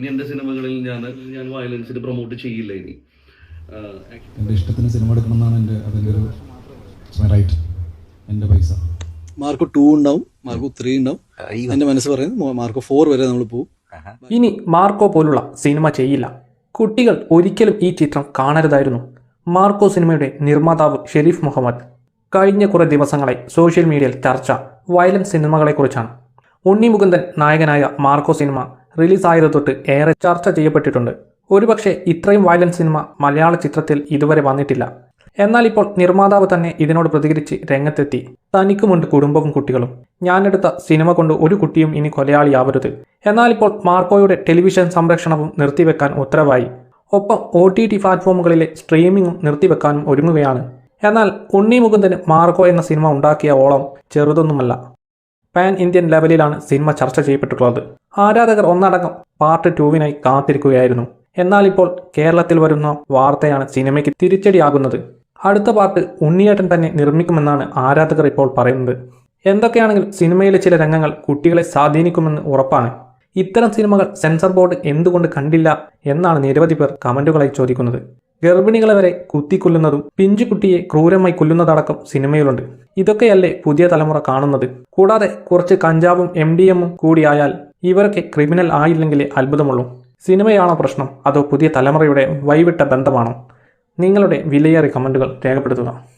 ഇനി എന്റെ സിനിമകളിൽ ഞാൻ ഞാൻ വയലൻസിന് പ്രൊമോട്ട് ചെയ്യില്ല ഇനി. എന്റെ എന്റെ ഇഷ്ടത്തിന് സിനിമ എടുക്കണം എന്നാണ് എന്റെ അതിന്റെ ഒരു റൈറ്റ് എന്റെ പൈസ. മാർക്ക് ടു ഉണ്ടാവും മാർക്ക് ത്രീ ഉണ്ടാവും. എന്റെ മനസ്സ് പറയുന്നത് മാർക്ക് ഫോർ വരെ നമ്മൾ പോകും ഇനി മാർക്കോ പോലുള്ള സിനിമ ചെയ്യില്ല. കുട്ടികൾ ഒരിക്കലും ഈ ചിത്രം കാണരുതായിരുന്നു. മാർക്കോ സിനിമയുടെ നിർമ്മാതാവ് ഷെരീഫ് മുഹമ്മദ്. കഴിഞ്ഞ കുറേ ദിവസങ്ങളായി സോഷ്യൽ മീഡിയയിൽ ചർച്ച വയലൻസ് സിനിമകളെക്കുറിച്ചാണ്. ഉണ്ണി മുകുന്ദൻ നായകനായ മാർക്കോ സിനിമ റിലീസായത് തൊട്ട് ഏറെ ചർച്ച ചെയ്യപ്പെട്ടിട്ടുണ്ട്. ഒരുപക്ഷെ ഇത്രയും വയലൻസ് സിനിമ മലയാള ചിത്രത്തിൽ ഇതുവരെ വന്നിട്ടില്ല. എന്നാൽ ഇപ്പോൾ നിർമ്മാതാവ് തന്നെ ഇതിനോട് പ്രതികരിച്ച് രംഗത്തെത്തി. തനിക്കുമുണ്ട് കുടുംബവും കുട്ടികളും. ഞാനെടുത്ത സിനിമ കൊണ്ട് ഒരു കുട്ടിയും ഇനി കൊലയാളിയാവരുത്. എന്നാൽ ഇപ്പോൾ മാർക്കോയുടെ ടെലിവിഷൻ സംരക്ഷണവും നിർത്തിവെക്കാൻ ഉത്തരവായി. ഒപ്പം ഒ ടി ടി പ്ലാറ്റ്ഫോമുകളിലെ സ്ട്രീമിംഗും നിർത്തിവെക്കാനും ഒരുങ്ങുകയാണ്. എന്നാൽ ഉണ്ണി മുകുന്ദന് മാർക്കോ എന്ന സിനിമ ഉണ്ടാക്കിയ ഓളം ചെറുതൊന്നുമല്ല. പാൻ ഇന്ത്യൻ ലെവലിലാണ് സിനിമ ചർച്ച ചെയ്യപ്പെട്ടിട്ടുള്ളത്. ആരാധകർ ഒന്നടങ്കം പാർട്ട് ടൂവിനായി കാത്തിരിക്കുകയായിരുന്നു. എന്നാൽ ഇപ്പോൾ കേരളത്തിൽ വരുന്ന വാർത്തയാണ് സിനിമയ്ക്ക് തിരിച്ചടിയാകുന്നത്. അടുത്ത പാർട്ട് ഉണ്ണിയേട്ടൻ തന്നെ നിർമ്മിക്കുമെന്നാണ് ആരാധകർ ഇപ്പോൾ പറയുന്നത്. എന്തൊക്കെയാണെങ്കിലും സിനിമയിലെ ചില രംഗങ്ങൾ കുട്ടികളെ സ്വാധീനിക്കുമെന്ന് ഉറപ്പാണ്. ഇത്തരം സിനിമകൾ സെൻസർ ബോർഡ് എന്തുകൊണ്ട് കണ്ടില്ല എന്നാണ് നിരവധി പേർ കമന്റുകളായി ചോദിക്കുന്നത്. ഗർഭിണികളെ വരെ കുത്തിക്കൊല്ലുന്നതും പിഞ്ചുകുട്ടിയെ ക്രൂരമായി കൊല്ലുന്നതടക്കം സിനിമയിലുണ്ട്. ഇതൊക്കെയല്ലേ പുതിയ തലമുറ കാണുന്നത്. കൂടാതെ കുറച്ച് കഞ്ചാവും എം ഡി എമ്മും കൂടിയായാൽ ഇവരൊക്കെ ക്രിമിനൽ ആയില്ലെങ്കിലേ അത്ഭുതമുള്ളൂ. സിനിമയാണോ പ്രശ്നം? അതോ പുതിയ തലമുറയുടെ വൈവിട്ട ബന്ധമാണോ? നിങ്ങളുടെ വിലയേറിയ കമന്റുകൾ രേഖപ്പെടുത്തുക.